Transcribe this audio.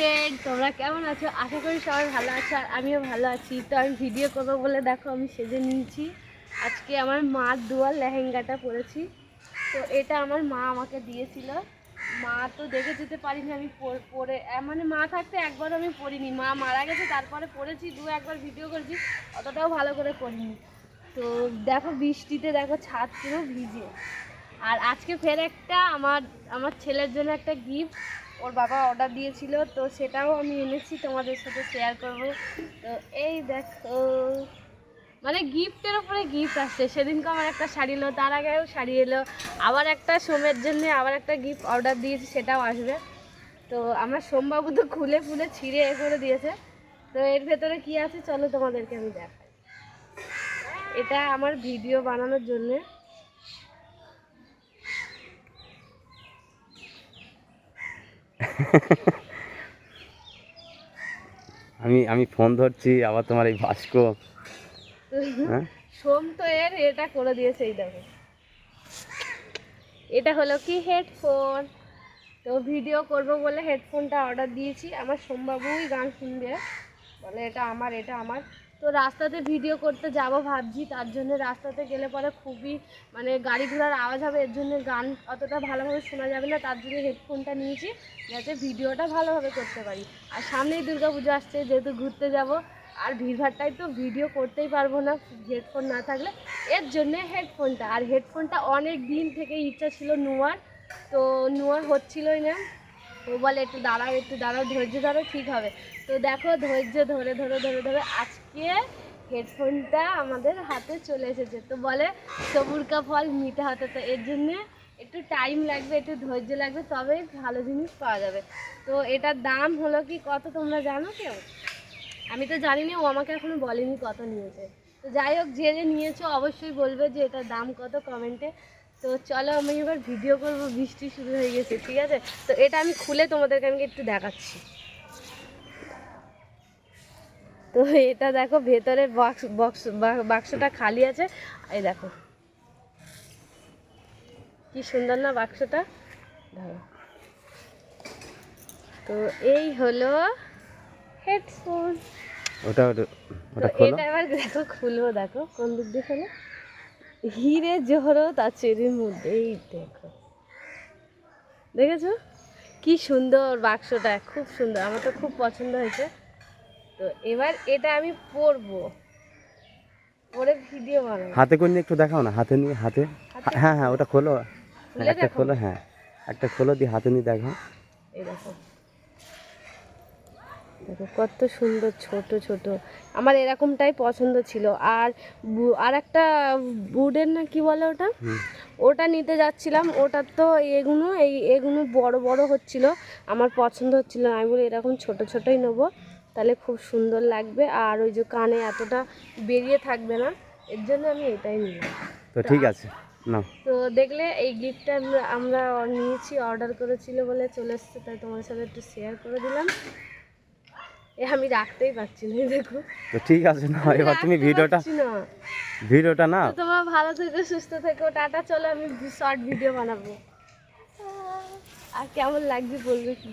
Friend তোমরা কেমন আছো? আশা করি সবাই ভালো আছো আর আমিও ভালো আছি। তো আমি ভিডিও করব বলে দেখো, আমি সেজে নিয়েছি। আজকে আমার মার দুয়ার লেহেঙ্গাটা পরেছি। তো এটা আমার মা আমাকে দিয়েছিল। মা তো দেখে যেতে পারিনি আমি পর- মানে মা থাকতে একবার আমি পরিনি। মা মারা গেছে, তারপরে পরেছি, দু একবার ভিডিও করেছি, অতটাও ভালো করে করিনি তো দেখো বৃষ্টিতে দেখো ছাদ পুরো ভিজে। আর আজকে ফের একটা আমার আমার ছেলের জন্য একটা গিফট ওর বাবা অর্ডার দিয়েছিল, তো সেটাও আমি এনেছি, তোমাদের সাথে শেয়ার করব। তো এই দেখো মানে গিফটের উপরে গিফট আসছে। সেদিনকে আমার একটা শাড়ি এলো, তার আগেও শাড়ি এলো। আবার একটা সোমের জন্য আবার একটা গিফট অর্ডার দিয়েছি, সেটাও আসবে। তো আমার সোমবাবু তো খুলে ফুলে ছিঁড়ে এ করে দিয়েছে। তো এর ভেতরে কি আছে, চলো তোমাদেরকে আমি দেখাই। এটা আমার ভিডিও বানানোর জন্যে। আমি আমি ফোন ধরছি, আবার তোমার এই বাস্ক হ্যাঁ? সোম তো এর এটা করে দিয়েছে এই দেখো। এটা হলো কি হেডফোন তো ভিডিও করব বলে হেডফোনটা অর্ডার দিয়েছি। আমার সোমবাবুই গান শুনবে। বলে এটা আমার এটা আমার। তো রাস্তাতে ভিডিও করতে যাব ভাবছি, তার জন্য রাস্তাতে গেলে পরে খুবই মানে গাড়ি ঘোড়ার আওয়াজ হবে, এর জন্য গান অতটা ভালোভাবে শোনা যাবে না, তার জন্য হেডফোনটা নিয়েছি, যাতে ভিডিওটা ভালোভাবে করতে পারি। আর সামনেই পুজো আসছে, যেহেতু ঘুরতে যাব, আর ভিড়ভাড়টাই তো ভিডিও করতেই পারব না হেডফোন না থাকলে, এর জন্য হেডফোনটা আর হেডফোনটা অনেক দিন থেকে ইচ্ছা ছিল নেওয়ার, তো নেওয়ার হচ্ছিলই না। ও বলে, একটু দাঁড়াও একটু দাঁড়াও, ধৈর্য ধরো, ঠিক হবে। তো দেখো, ধৈর্য ধরে ধরে ধরে ধরে আজকে হেডফোনটা আমাদের হাতে চলে এসেছে। তো বলে, সবুর কা ফল মিঠা হতে তো এর জন্যে একটু টাইম লাগবে, একটু ধৈর্য লাগবে তবেই ভালো জিনিস পাওয়া যাবে। তো এটার দাম হলো কি, কত তোমরা জানো কেউ? আমি তো জানি না ও আমাকে এখনও বলেনি কত নিয়েছে। তো যাই হোক যে নিয়েছো অবশ্যই বলবে যে এটার দাম কত কমেন্টে। তো চলো আমি এবার ভিডিও করব বৃষ্টি শুরু হয়ে গেছে ঠিক আছে? তো এটা আমি খুলে তোমাদেরকে আমি একটু দেখাচ্ছি। তো এটা দেখো ভেতরে বক্স বক্স বাক্সটা খালি আছে। এই দেখো। কি সুন্দর না বাক্সটা? ধরো। তো এই হলো হেডফোন ওটা ওটা এটা এবার দেখো খুলবো দেখো কোন দিক দিয়ে খোলো? হিরে জহরত আছে এর মধ্যে এই দেখো। দেখেছ? কি সুন্দর বাক্সটা খুব সুন্দর। আমার তো খুব পছন্দ হয়েছে। তো এবার এটা আমি পরবো। পরে ভিডিও বানাবো। হাতে করে নিয়ে একটু দেখাও না হাতে নিয়ে হাতে? হ্যাঁ হ্যাঁ ওটা খোলো। একটা খোলো হ্যাঁ। একটা খোলো দিয়ে হাতে নিয়ে দেখাও। এই দেখো। দেখো কত সুন্দর ছোট ছোট। আমার এরকমটাই পছন্দ ছিল। আর আর একটা বুডের না কি বলে ওটা? ওটা নিতে যাচ্ছিলাম। ওটার তো এগুলো এই এগুলো বড় বড় হচ্ছিল। আমার পছন্দ হচ্ছিল না। আমি বলি এরকম ছোট ছোটই নেব। তাহলে খুব সুন্দর লাগবে। আর ওই যে কানে এতটা বেরিয়ে থাকবে না এর জন্য আমি এটাই নিলাম। তো ঠিক আছে তো দেখলে এই গিফটটা আমরা আমরা নিয়েছি অর্ডার করেছিল বলে চলে এসছে তাই তোমার সাথে একটু শেয়ার করে দিলাম। আমি রাখতেই পারছি না দেখো। তো ঠিক আছে না এবার তুমি ভিডিওটা ভিডিওটা না তোমরা ভালো থেকো সুস্থ থেকো টাটা চলো আমি শর্ট ভিডিও বানাবো। আর কেমন লাগবে বলবে কি?